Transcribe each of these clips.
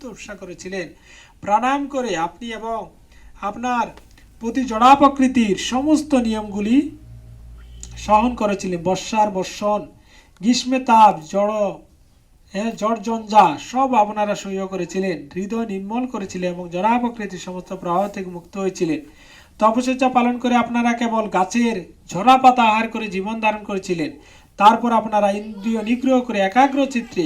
তপস্যা করেছিলেন। প্রাণায়াম করে আপনি এবং আপনার প্রতি জড়া প্রকৃতির সমস্ত নিয়মগুলি সহন করেছিলেন। বর্ষার বর্ষণ গ্রীষ্মে তাপ জড় জড় জঞ্জা সব আপনারা সহ্য করেছিলেন। হৃদয় নির্মল করেছিলেন এবং জড়া প্রকৃতির সমস্ত প্রভাব থেকে মুক্ত হয়েছিলেন। তপস্যা পালন করে আপনারা কেবল গাছের ঝরা পাতা আহার করে জীবন ধারণ করেছিলেন। তারপর আপনারা ইন্দ্রিয় নিগ্রহ করে একাগ্র চিত্রে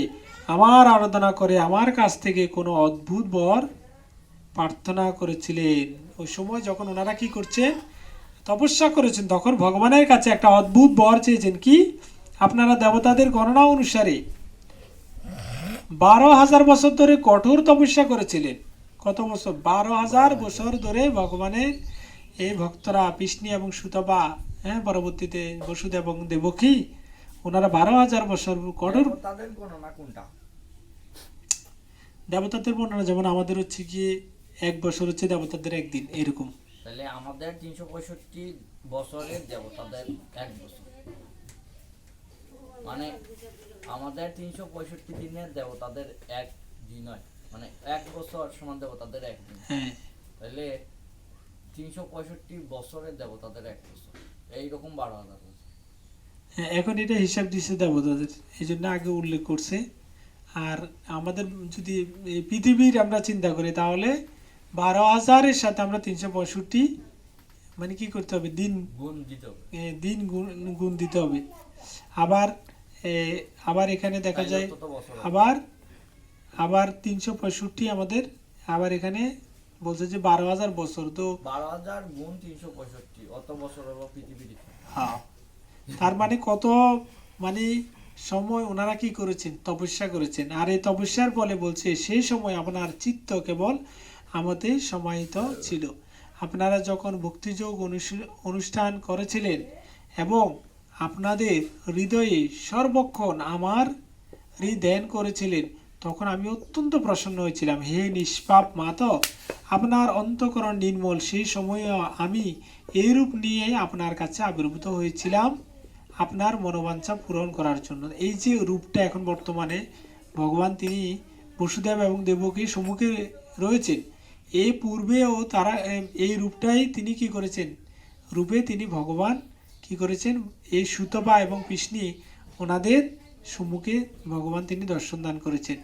আমার আরাধনা করে, আমার কাছ থেকে কোনো অদ্ভুত বর প্রার্থনা করেছিলেন। ওই সময় যখন ওনারা কি করছেন? তপস্যা করেছেন। তখন ভগবানের কাছে একটা অদ্ভুত বর চেয়েছেন। কি? আপনারা দেবতাদের গণনা অনুসারে বারো হাজার বছর ধরে কঠোর তপস্যা করেছিলেন। কত বছর? বারো হাজার বছর ধরে ভগবানের এই ভক্তরা বিষ্ণু এবং সুতবা হ্যাঁ পরবর্তীতে বসুদেব এবং দেবকী, ওনারা বারো হাজার বছর কঠোর তাদের গণনা কোনটা? দেবতাদের বর্ণনা যেমন আমাদের হচ্ছে গিয়ে এক বছর হচ্ছে দেবতাদের একদিন এরকম। তাহলে আমাদের তিনশো পঁয়ষট্টি বছরে দেবতাদের এক বছর। মানে আমাদের তিনশো পঁয়ষট্টি দিনের দেবতাদের এক দিন হয়। মানে এক বছর সমান দেবতাদের এক দিন। হ্যাঁ। তাহলে তিনশো পঁয়ষট্টি বছরের দেবতাদের এক বছর। এইরকম বারো হাজার বছর। হ্যাঁ এখন এটা হিসাব দিচ্ছে দেবতাদের। এই জন্য আগে উল্লেখ করছে। আর আমাদের যদি এই পৃথিবীর আমরা চিন্তা করি তাহলে বারো হাজারের সাথে আমরা তিনশো পঁয়ষট্টি মানে কি করতে হবে? দিন গুণ দিতে হবে। দিন গুণ গুণ দিতে হবে। আবার আবার এখানে দেখা যায়। আবার আবার তিনশো পঁয়ষট্টি আমাদের আবার এখানে বলছে যে বারো হাজার বছর তো বারো হাজার গুণ তিনশো পঁয়ষট্টি অত বছর হলো পৃথিবীর। হ্যাঁ। তার মানে কত মানে সময় ওনারা কি করেছেন? তপস্যা করেছেন। আর এই তপস্যার ফলে বলছে সেই সময় আপনার চিত্ত কেবল আমাদের সমাহিত ছিল। আপনারা যখন ভক্তিযোগ অনুষ্ঠান করেছিলেন এবং আপনাদের হৃদয়ে সর্বক্ষণ আমার হৃদয়ন করেছিলেন, তখন আমি অত্যন্ত প্রসন্ন হয়েছিলাম। হে নিষ্পাপ মাত, আপনার অন্তকরণ নির্মল। সেই সময়ে আমি এই রূপ নিয়ে আপনার কাছে আবির্ভূত হয়েছিলাম। আপনার মনোবাঞ্ছা পূরণ করার জন্য। এই যে রূপটা এখন বর্তমানে ভগবান তিনি বসুদেব এবং দেবকীর সম্মুখে রয়েছেন এই পূর্বেও তারা এই রূপটাই তিনি কি করেছেন? রূপে তিনি ভগবান কি করেছেন? এই সুতপা এবং কৃষ্ণী ওনাদের সম্মুখে ভগবান তিনি দর্শন দান করেছেন।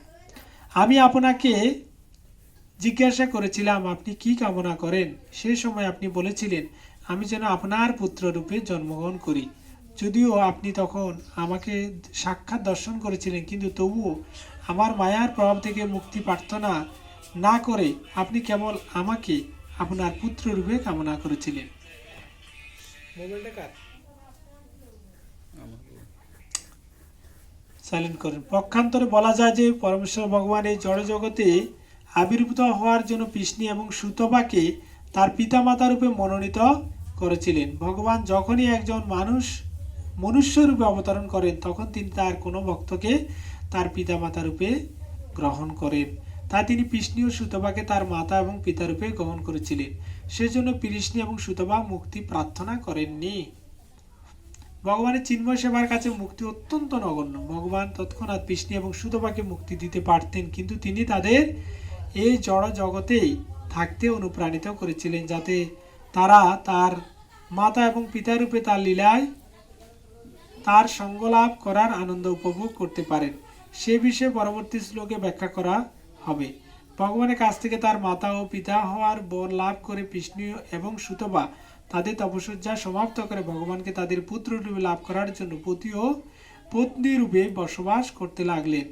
আমি আপনাকে জিজ্ঞাসা করেছিলাম, আপনি কি কামনা করেন? সে সময় আপনি বলেছিলেন, আমি যেন আপনার পুত্র রূপে জন্মগ্রহণ করি। যদিও আপনি তখন আমাকে সাক্ষাৎ দর্শন করেছিলেন, কিন্তু তবুও আমার মায়ার প্রভাব থেকে মুক্তি প্রার্থনা না করে আপনি কেবল আমাকে আপনার পুত্র রূপে কামনা করেছিলেন। সাইলেন্ট করেন। পক্ষান্তরে বলা যায় যে পরমেশ্বর ভগবান এই জড় জগতে আবির্ভূত হওয়ার জন্য কৃষ্ণ এবং সুতপাকে তার পিতামাতা রূপে মনোনীত করেছিলেন। ভগবান যখনই একজন মানুষ মনুষ্য রূপে অবতরণ করেন, তখন তিনি তার কোনো ভক্তকে তার পিতামাতা রূপে গ্রহণ করেন। তা তিনি কৃষ্ণ ও সুতবাকে তার মাতা এবং পিতারূপে গ্রহণ করেছিলেন। সেজন্য কৃষ্ণ এবং সুতবা মুক্তি প্রার্থনা করেননি। ভগবানের চিন্ময় সেবার কাছে মুক্তি অত্যন্ত নগণ্য। ভগবান তৎক্ষণাৎ বিষ্ণু এবং সুতবাকে মুক্তি দিতে পারতেন, কিন্তু তিনি তাদের এই জড় জগতেই থাকতে অনুপ্রাণিত করেছিলেন, যাতে তারা তার মাতা এবং পিতারূপে তার লীলায় তার সঙ্গ লাভ করার আনন্দ উপভোগ করতে পারেন। সে বিষয়ে পরবর্তী শ্লোকে ব্যাখ্যা করা হবে। ভগবানের কাছ থেকে তার মাতা ও পিতা হওয়ার বর লাভ করে বিষ্ণু এবং সুতবা তাদের তপস্যা সমাপ্ত করে ভগবানকে তাদের পুত্র রূপে লাভ করার জন্য পতি ও পত্নী রূপে বসবাস করতে লাগলেন।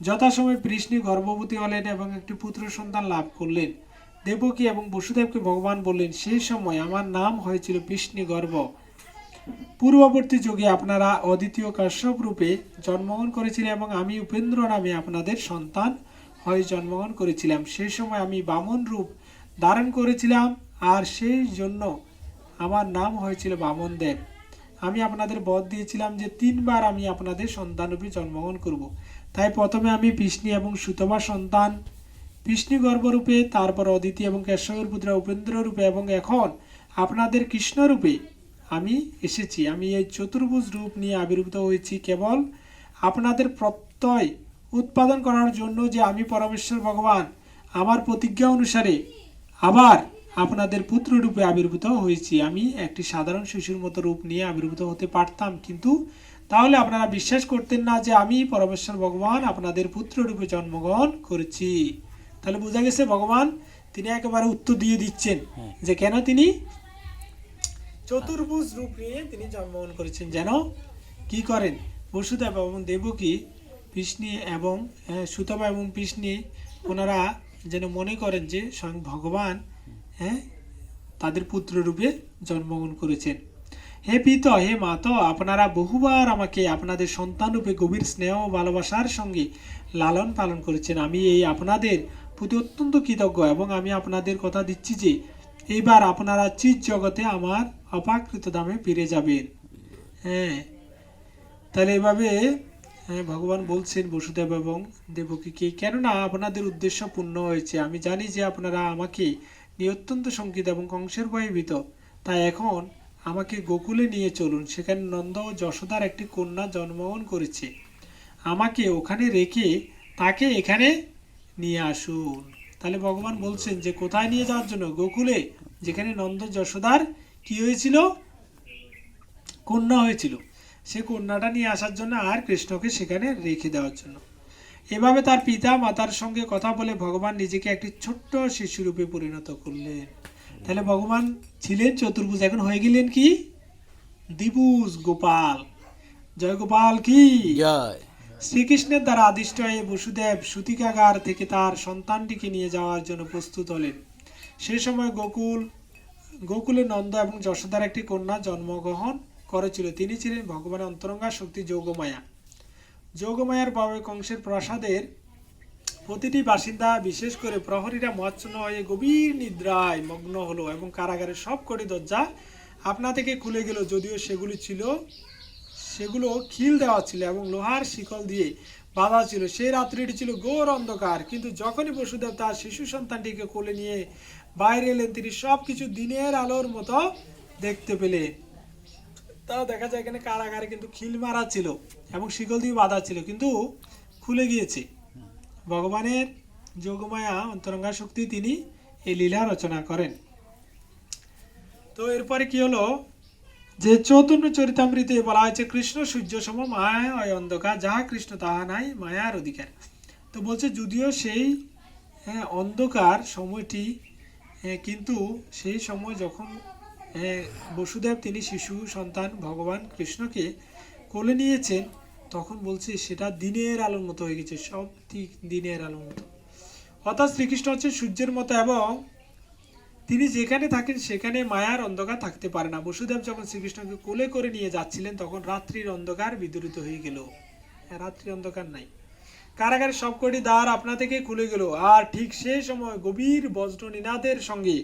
যথাসময়ে কৃষ্ণ গর্ভবতী হলেন এবং একটি পুত্র সন্তান লাভ করলেন। দেবকী এবং বসুদেবকে ভগবান বললেন সেই সময় আমার নাম হয়েছিল কৃষ্ণ গর্ভ। পূর্ববর্তী যুগে আপনারা অদ্বিতীয় কাশ্যপ রূপে জন্মগ্রহণ করেছিলেন এবং আমি উপেন্দ্র নামে আপনাদের সন্তান হয়ে জন্মগ্রহণ করেছিলাম সেই সময় আমি বামন রূপ ধারণ করেছিলাম আর সেই জন্য আমার নাম হয়েছিল বামন দেব আমি আপনাদের বধ দিয়েছিলাম যে তিনবার আমি আপনাদের সন্তানরূপে জন্মগ্রহণ করব। তাই প্রথমে আমি বিষ্ণু এবং সুতবা সন্তান, বিষ্ণু গর্ভরূপে তারপর অদিতি এবং কেশবের পুত্র উপেন্দ্র রূপে এবং এখন আপনাদের কৃষ্ণ রূপে আমি এসেছি। আমি এই চতুর্ভুজ রূপ নিয়ে আবির্ভূত হয়েছি কেবল আপনাদের প্রত্যয় উৎপাদন করার জন্য যে আমি পরমেশ্বর ভগবান। আমার প্রতিজ্ঞা অনুসারে আবার আপনাদের পুত্র রূপে আবির্ভূত হয়েছি। আমি একটি সাধারণ শিশুর মতো রূপ নিয়ে আবির্ভূত হতে পারতাম। কিন্তু তাহলে আপনারা বিশ্বাস করতেন না যে আমি পরমেশ্বর ভগবান আপনাদের পুত্র রূপে জন্মগ্রহণ করেছি। তাহলে বোঝা গেছে ভগবান তিনি একেবারে উত্তর দিয়ে দিচ্ছেন যে কেন তিনি চতুর্ভুজ রূপ নিয়ে তিনি জন্মগ্রহণ করেছেন। যেন কি করেন? বসুদেব এবং দেবকী কৃষ্ণী এবং সুতপা এবং কৃষ্ণী ওনারা যেন মনে করেন যে স্বয়ং ভগবান হ্যাঁ তাদের পুত্ররূপে জন্মগ্রহণ করেছেন। হে পিত, হে মাত, আপনারা বহুবার আমাকে আপনাদের সন্তানরূপে গভীর স্নেহ ও ভালোবাসার সঙ্গে লালন পালন করেছেন। আমি এই আপনাদের প্রতি অত্যন্ত কৃতজ্ঞ এবং আমি আপনাদের কথা দিচ্ছি যে এইবার আপনারা চিৎ জগতে আমার অপাকৃত দামে ফিরে যাবেন। হ্যাঁ। তাহলে এভাবে হ্যাঁ, ভগবান বলছেন বসুদেব এবং দেবকীকে কেননা আপনাদের উদ্দেশ্য পূর্ণ হয়েছে। আমি জানি যে আপনারা আমাকে নিয়ে অত্যন্ত শঙ্কিত এবং কংসের ভয়ে ভীত। তাই এখন আমাকে গোকুলে নিয়ে চলুন। সেখানে নন্দ ও যশোদার একটি কন্যা জন্মগ্রহণ করেছে। আমাকে ওখানে রেখে তাকে এখানে নিয়ে আসুন। তাহলে ভগবান বলছেন যে কোথায় নিয়ে যাওয়ার জন্য? গোকুলে যেখানে নন্দ যশোদার কি হয়েছিল? কন্যা হয়েছিল। সে কন্যাটা নিয়ে আসার জন্য আর কৃষ্ণকে সেখানে রেখে দেওয়ার জন্য। এভাবে তার পিতা মাতার সঙ্গে কথা বলে ভগবান নিজেকে একটি ছোট্ট শিশুরূপে পরিণত করলেন। তাহলে ভগবান ছিলেন চতুর্ভুজ এখন হয়ে গেলেন কি? দিবুজ গোপাল। জয় গোপাল কি? জয়। শ্রীকৃষ্ণের দ্বারা আদিষ্ট হয়ে বসুদেব সুতিকাগার থেকে তার সন্তানটিকে নিয়ে যাওয়ার জন্য প্রস্তুত হলেন। সে সময় গোকুল গোকুলে নন্দ এবং যশোদার একটি কন্যা জন্মগ্রহণ করেছিল। তিনি ছিলেন ভগবানের অন্তরঙ্গা শক্তি যোগমায়া। যোগমায়ার ভাবে কংসের প্রাসাদের প্রতিটি বাসিন্দা, বিশেষ করে প্রহরীরা মহাচ্ছন্ন হয়ে গভীর নিদ্রায় মগ্ন হলো এবং কারাগারের সব কটি দরজা আপনা থেকে খুলে গেল, যদিও সেগুলি ছিল, সেগুলো খিল দেওয়া ছিল এবং লোহার শিকল দিয়ে বাঁধা ছিল। সেই রাত্রিটি ছিল ঘোর অন্ধকার, কিন্তু যখনই বসুদেব তার শিশু সন্তানটিকে কোলে নিয়ে বাইরে এলেন তিনি সব কিছু দিনের আলোর মতো দেখতে পেলেন তাও দেখা যায় এখানে কারাগারে কিন্তু খিল মারা ছিল এবং শিকল দিয়ে বাঁধা ছিল, কিন্তু খুলে গিয়েছে। ভগবানের যোগমায়া, অন্তরঙ্গা শক্তি তিনি এই লীলা রচনা করেন। তো এরপরে কি হলো? যে চৌতন্য চরিতামৃতে বলা হয়েছে, কৃষ্ণ সূর্য সম মায়া হয় অন্ধকার, যাহা কৃষ্ণ তাহা নাই, মায়ার অধিকার। তো বলছে, যদিও সেই অন্ধকার সময়টি কিন্তু সেই সময় যখন বসুদেব তিনি শিশু সন্তান ভগবান কৃষ্ণকে কোলে নিয়েছেন তখন বলছে সেটা দিনের আলোর মতো হয়ে গেছে সব ঠিক দিনের আলোর মতো। অর্থাৎ শ্রীকৃষ্ণ হচ্ছে সূর্যের মতো এবং তিনি যেখানে থাকেন সেখানে মায়ার অন্ধকার থাকতে পারে না। বসুদেব যখন শ্রীকৃষ্ণকে কোলে করে নিয়ে যাচ্ছিলেন তখন রাত্রির অন্ধকার বিদূরিত হয়ে গেল। হ্যাঁ, রাত্রির অন্ধকার নাই। কারাগারের সবকটি দ্বার আপনা থেকে খুলে গেল। আর ঠিক সেই সময় গভীর বজ্র নিনাদের সঙ্গে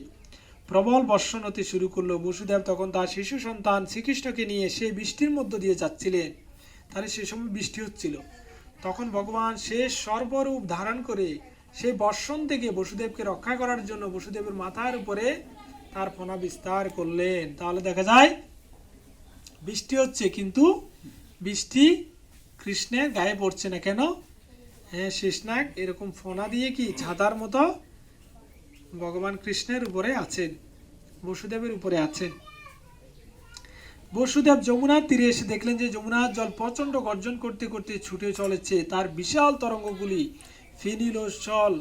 প্রবল বর্ষণ হতে শুরু করল। বসুদেব তখন তার শিশু সন্তান শ্রীকৃষ্ণকে নিয়ে সে বৃষ্টির মধ্য দিয়ে যাচ্ছিলেন। তাহলে সে সময় বৃষ্টি হচ্ছিল। তখন ভগবান সে সর্বরূপ ধারণ করে সেই বর্ষণ থেকে বসুদেবকে রক্ষা করার জন্য বসুদেবের মাথার উপরে তার ফনা বিস্তার করলেন। তাহলে দেখা যায়, বৃষ্টি হচ্ছে কিন্তু বৃষ্টি কৃষ্ণের গায়ে পড়ছে না। কেন? হ্যাঁ শেষনাগ এরকম ফোনা দিয়ে কি ছাতার মতো ভগবান কৃষ্ণের উপরে আছেন, বসুদেবের উপরে আছেন। বসুদেব যমুনার তীরে এসে দেখলেন যে যমুনার জল প্রচণ্ড গর্জন করতে করতে ছুটে চলেছে। তার বিশাল তরঙ্গগুলি ফেনিলোচ্ছল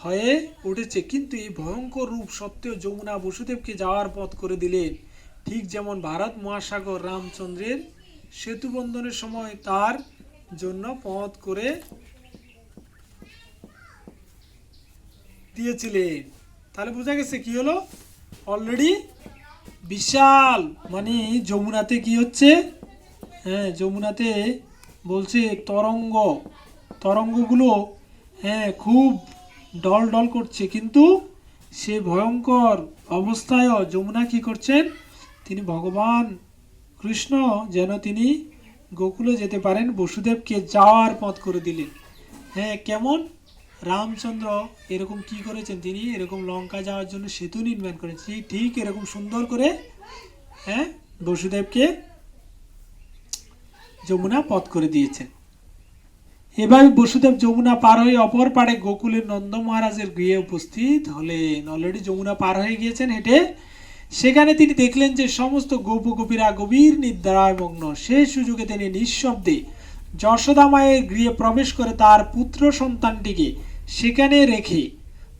হয়ে উঠেছে। কিন্তু এই ভয়ঙ্কর রূপ সত্ত্বেও যমুনা বসুদেবকে যাওয়ার পথ করে দিলেন। ঠিক যেমন ভারত মহাসাগর রামচন্দ্রের সেতু বন্ধনের সময় তার জন্য পথ করে দিয়েছিলেন। তাহলে বোঝা গেছে কি হলো? অলরেডি বিশাল মানে যমুনাতে কি হচ্ছে? হ্যাঁ যমুনাতে বলছে তরঙ্গ। তরঙ্গগুলো হ্যাঁ খুব ডল ডল করছে। কিন্তু সে ভয়ঙ্কর অবস্থায়ও যমুনা কি করছেন? তিনি ভগবান কৃষ্ণ যেন তিনি গোকুলে যেতে পারেন। বসুদেবকে যাওয়ার পথ করে দিলেন। হ্যাঁ কেমন? রামচন্দ্র এরকম কি করেছেন? তিনি এরকম লঙ্কা যাওয়ার জন্য সেতু নির্মাণ করেছেন। ঠিক- এরকম সুন্দর করে হ্যাঁ বসুদেবকে যমুনা পথ করে দিয়েছেন। এভাবে বসুদেব যমুনা পার হয়ে অপর পাড়ে গোকুলের নন্দ মহারাজের গৃহে উপস্থিত হলেন। অলরেডি যমুনা পার হয়ে গিয়েছেন হেঁটে। সেখানে তিনি দেখলেন যে সমস্ত গোপ গোপীরা গভীর নিদ্রায় মগ্ন সেই সুযোগে তিনি নিঃশব্দে যশোদা মায়ের গৃহে প্রবেশ করে তার পুত্র সন্তানটিকে সেখানে রেখে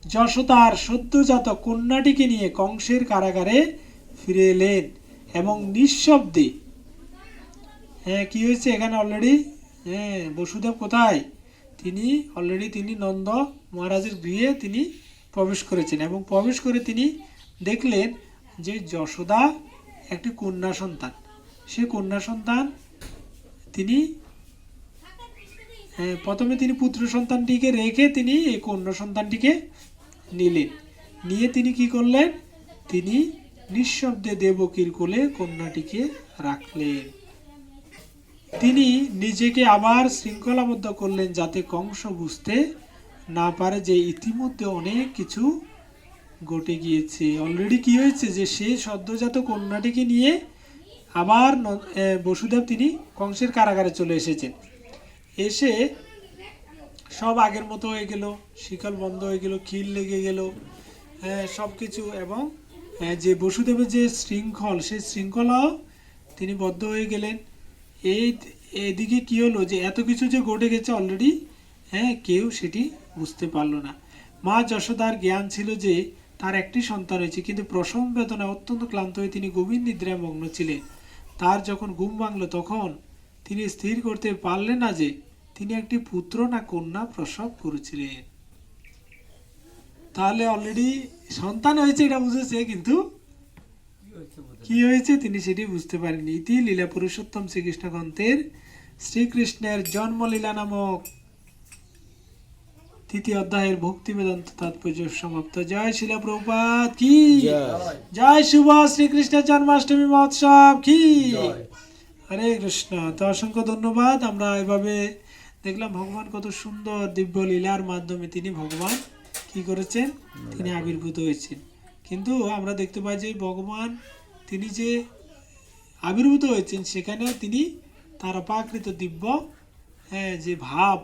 যশোদার সদ্যজাত কন্যাটিকে নিয়ে কংসের কারাগারে ফিরে এলেন এবং নিঃশব্দে হ্যাঁ কি হয়েছে এখানে অলরেডি হ্যাঁ বসুদেব কোথায়? তিনি অলরেডি তিনি নন্দ মহারাজের গৃহে তিনি প্রবেশ করেছেন এবং প্রবেশ করে তিনি দেখলেন যে যশোদা একটি কন্যা সন্তান। সে কন্যা সন্তান তিনি প্রথমে তিনি পুত্র সন্তানটিকে রেখে তিনি এই কন্যা সন্তানটিকে নিলেন। নিয়ে তিনি কি করলেন? তিনি নিঃশব্দে দেবকীর কোলে কন্যাটিকে রাখলেন। তিনি নিজেকে আবার শৃঙ্খলাবদ্ধ করলেন যাতে কংস বুঝতে না পারে যে ইতিমধ্যে অনেক কিছু ঘটে গিয়েছে। অলরেডি কি হয়েছে যে সেই সদ্যজাত কন্যাটিকে নিয়ে আবার বসুদেব তিনি কংসের কারাগারে চলে এসেছেন। এসে সব আগের মতো হয়ে গেল, শিকল বন্ধ হয়ে গেল খিল লেগে গেল সব কিছু এবং যে বসুদেবের যে শৃঙ্খল, সেই শৃঙ্খলাও তিনি বদ্ধ হয়ে গেলেন। এই, এদিকে কি হলো যে এত কিছু যে ঘটে গেছে অলরেডি হ্যাঁ কেউ সেটি বুঝতে পারল না। মা যশোদার জ্ঞান ছিল যে তার একটি সন্তান হয়েছে কিন্তু প্রসব বেদনায় অত্যন্ত ক্লান্ত হয়ে তিনি গভীর নিদ্রায় মগ্ন ছিলেন। তার যখন ঘুম ভাঙলো, তখন তিনি স্থির করতে পারলেন না যে তিনি একটি পুত্র না কন্যা প্রসব করেছিলেন। তাহলে অলরেডি সন্তান হয়েছে এটা বুঝেছে কিন্তু কি হয়েছে তিনি সেটি বুঝতে পারেননি। ইতি লীলা পুরুষোত্তম শ্রীকৃষ্ণ গ্রন্থের শ্রীকৃষ্ণের জন্মলীলা নামক তৃতীয় অধ্যায়ের ভক্তি বেদান্ত তাৎপর্য সমাপ্ত। জয় শিলা প্রভুপাত কি? জয়। জয় শুভ শ্রীকৃষ্ণের জন্মাষ্টমী মহোৎসব কি। হরে কৃষ্ণ। তো অসংখ্য ধন্যবাদ। আমরা এভাবে দেখলাম ভগবান কত সুন্দর দিব্য লীলার মাধ্যমে তিনি ভগবান কি করেছেন? তিনি আবির্ভূত হয়েছেন। কিন্তু আমরা দেখতে পাই যে ভগবান তিনি যে আবির্ভূত হয়েছেন, সেখানেও তিনি তার অপাকৃত দিব্য হ্যাঁ যে ভাব,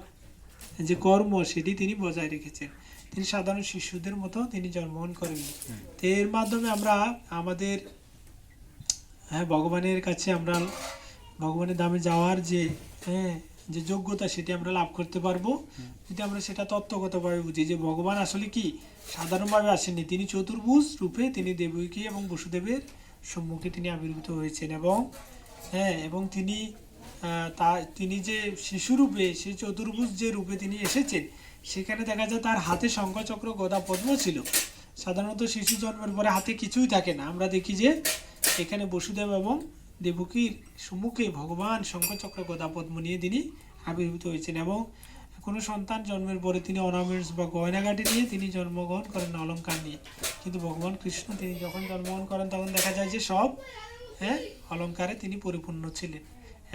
যে কর্ম, সেটি তিনি বজায় রেখেছেন। তিনি সাধারণ শিশুদের মতো তিনি জন্মগ্রহণ করেননি। তো এর মাধ্যমে আমরা আমাদের হ্যাঁ ভগবানের কাছে আমরা ভগবানের দামে যাওয়ার যে হ্যাঁ যে যোগ্যতা সেটি আমরা লাভ করতে পারব। যদি আমরা সেটা তত্ত্বগতভাবে বুঝি যে ভগবান আসলে কি? সাধারণভাবে আসেননি। তিনি চতুর্ভুজ রূপে তিনি দেবকী এবং বসুদেবের সম্মুখে তিনি আবির্ভূত হয়েছেন এবং হ্যাঁ এবং তিনি তা, তিনি যে শিশু রূপে সেই চতুর্ভুজ যে রূপে তিনি এসেছেন, সেখানে দেখা যায় তার হাতে শঙ্খচক্র গদা পদ্ম ছিল। সাধারণত শিশু জন্মের পরে হাতে কিছুই থাকে না। আমরা দেখি যে এখানে বসুদেব এবং দেবকীর সম্মুখে ভগবান শঙ্খচক্র গদা পদ্ম নিয়ে তিনি আবির্ভূত হয়েছেন এবং কোনো সন্তান জন্মের পরে তিনি অর্নামেন্টস বা গয়নাগাটি নিয়ে তিনি জন্মগ্রহণ করেন অলঙ্কার নিয়ে। কিন্তু ভগবান কৃষ্ণ, তিনি যখন জন্মগ্রহণ করেন তখন দেখা যায় যে সব হ্যাঁ অলঙ্কারে তিনি পরিপূর্ণ ছিলেন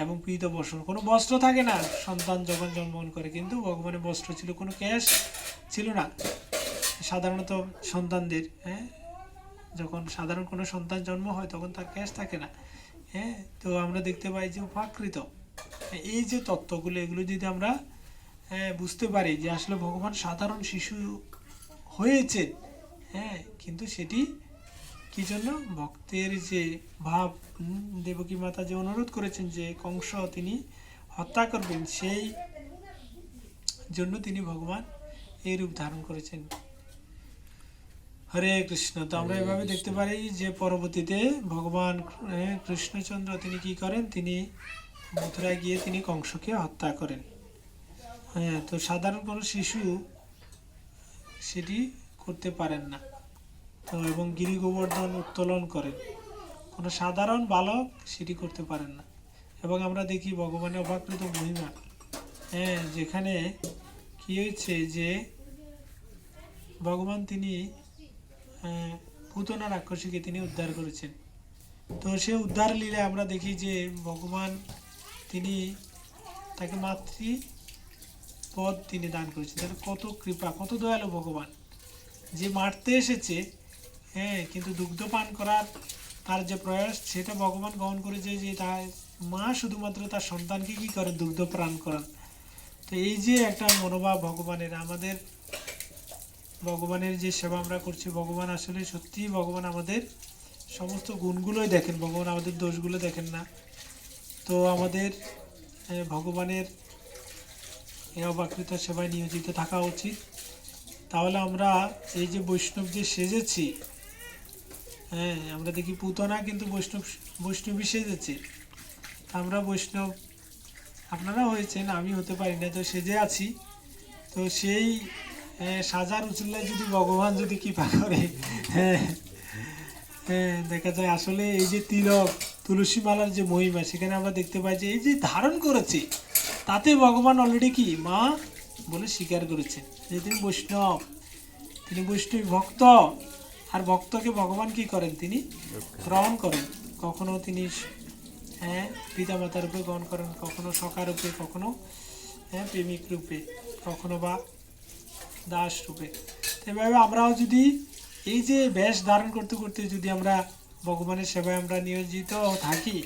এবং পীত বস্ত্র কোনো বস্ত্র থাকে না সন্তান যখন জন্মগ্রহণ করে, কিন্তু ভগবানের বস্ত্র ছিল, কোনো ক্যাশ ছিল না। সাধারণত সন্তানদের হ্যাঁ যখন সাধারণ কোনো সন্তান জন্ম হয় তখন তার ক্যাশ থাকে না। হ্যাঁ তো আমরা দেখতে পাই যে উপাকৃত। এই যে তত্ত্বগুলো, এগুলো যদি আমরা বুঝতে পারি যে আসলে ভগবান সাধারণ শিশু হয়েছেন হ্যাঁ কিন্তু সেটি কি জন্য? ভক্তের যে ভাব দেবকী মাতা যে অনুরোধ করেছেন যে কংস তিনি হত্যা করবেন, সেই জন্য তিনি ভগবান এই রূপ ধারণ করেছেন। হরে কৃষ্ণ তো আমরা এভাবে দেখতে পারি যে পরবর্তীতে ভগবান কৃষ্ণচন্দ্র তিনি কি করেন? তিনি মথুরায় গিয়ে তিনি কংসকে হত্যা করেন। হ্যাঁ তো সাধারণ কোনো শিশু সেটি করতে পারেন না। তো এবং গিরি গোবর্ধন উত্তোলন করেন। কোনো সাধারণ বালক সেটি করতে পারেন না। এবং আমরা দেখি ভগবানের অবাকৃত মহিমা। হ্যাঁ যেখানে কি হয়েছে যে ভগবান তিনি পুতনা রাক্ষসীকে তিনি উদ্ধার করেছেন। তো সে উদ্ধার লীলা আমরা দেখি যে ভগবান তিনি তাকে মাতৃ পদ তিনি দান করেছেন। তাহলে কত কৃপা, কত দয়ালু ভগবান। যে মারতে এসেছে হ্যাঁ কিন্তু দুগ্ধ পান করার তার যে প্রয়াস, সেটা ভগবান গ্রহণ করেছে যে তার মা শুধুমাত্র তার সন্তানকে কি করে দুগ্ধ পান করান। তো এই যে একটা মনোভাব ভগবানের, আমাদের ভগবানের যে সেবা আমরা করছি, ভগবান আসলে সত্যি ভগবান আমাদের সমস্ত গুণগুলোই দেখেন। ভগবান আমাদের দোষগুলো দেখেন না। তো আমাদের ভগবানের অবাকৃত সেবায় নিয়োজিত থাকা উচিত। তাহলে আমরা এই যে বৈষ্ণব যে সেজেছি হ্যাঁ আমরা দেখি পুতনা কিন্তু বৈষ্ণব বৈষ্ণবী সেজেছে। আমরা বৈষ্ণব আপনারা হয়েছেন, আমি হতে পারি না, তো সেজে আছি। তো সেই সাজার উচিল্লায় যদি ভগবান যদি কৃপা করে হ্যাঁ দেখা যায় আসলে এই যে তিলক তুলসী মালার যে মহিমা, সেখানে আমরা দেখতে পাই যে এই যে ধারণ করেছে, তাতে ভগবান অলরেডি কি? মা বলে স্বীকার করেছেন যে তিনি বৈষ্ণব তিনি বৈষ্ণব ভক্ত, আর ভক্তকে ভগবান কি করেন তিনি? গ্রহণ করেন। কখনো তিনি হ্যাঁ পিতামাতার রূপে গ্রহণ করেন, কখনো সখা রূপে, কখনো হ্যাঁ প্রেমিক রূপে, কখনো বা দাস রূপে। এভাবে আমরাও যদি এই যে বেশ ধারণ করতে করতে যদি আমরা ভগবানের সেবায় আমরা নিয়োজিত থাকি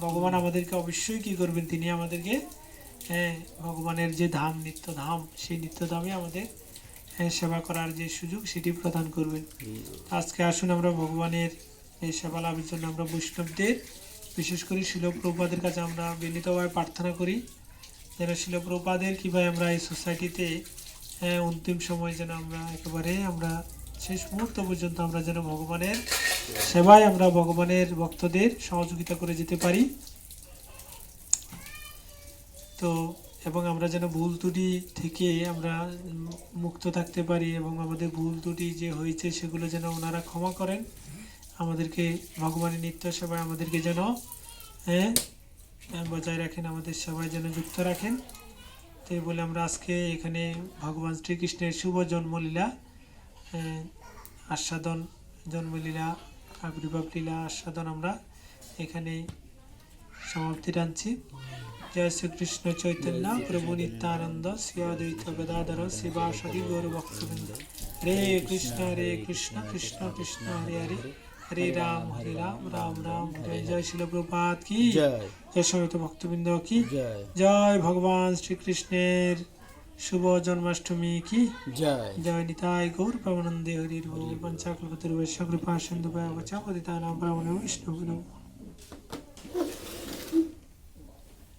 ভগবান আমাদেরকে অবশ্যই কি করবেন? তিনি আমাদেরকে হ্যাঁ ভগবানের যে ধাম নিত্য ধাম সেই নিত্য ধামে আমাদের হ্যাঁ, সেবা করার যে সুযোগ সেটি প্রদান করবেন। আজকে আসুন আমরা ভগবানের এই সেবা লাভের জন্য আমরা বৈষ্ণবদের বিশেষ করে শিলপ্রপাদের কাছে আমরা বিনীতভাবে প্রার্থনা করি। যেন শিলপ্রপাদের কীভাবে আমরা এই সোসাইটিতে অন্তিম সময় যেন আমরা একেবারে আমরা শেষ মুহূর্ত পর্যন্ত আমরা যেন ভগবানের সেবায় আমরা ভগবানের ভক্তদের সহযোগিতা করে যেতে পারি। তো, এবং আমরা যেন ভুল ত্রুটি থেকে আমরা মুক্ত থাকতে পারি এবং আমাদের ভুল ত্রুটি যে হয়েছে সেগুলো যেন ওনারা ক্ষমা করেন। আমাদেরকে ভগবানের নিত্য সেবায় আমাদেরকে যেন হ্যাঁ বজায় রাখেন, আমাদের সেবায় যেন যুক্ত রাখেন। তো বলে আমরা আজকে এখানে ভগবান শ্রীকৃষ্ণের শুভ জন্মলীলা আস্বাদন জন্মলীলা আবির্ভাব লীলা আস্বাদন আমরা এখানে সমাপ্তি টানছি। জয় শ্রীকৃষ্ণ চৈতন্য প্রভু নিত্যানন্দ শ্রী অদ্বৈত গদাধর শিবাসদি গৌর ভক্তবৃন্দ হরে কৃষ্ণ হরে কৃষ্ণ কৃষ্ণ কৃষ্ণ হরে হরে। হরে রাম হরে রাম রাম রাম হরে জয় শিল প্রপাত কি? জয়। জয় সমিত ভক্তবৃন্দ কি? জয়। জয় ভগবান শ্রীকৃষ্ণের শুভ জন্মাষ্টমী কি? জয়। জয় নিতাই গৌর প্রমানন্দে হরির বল পায় কৃপা সিন্ধু পতিতানাম ব্রাহ্মণ বিষ্ণু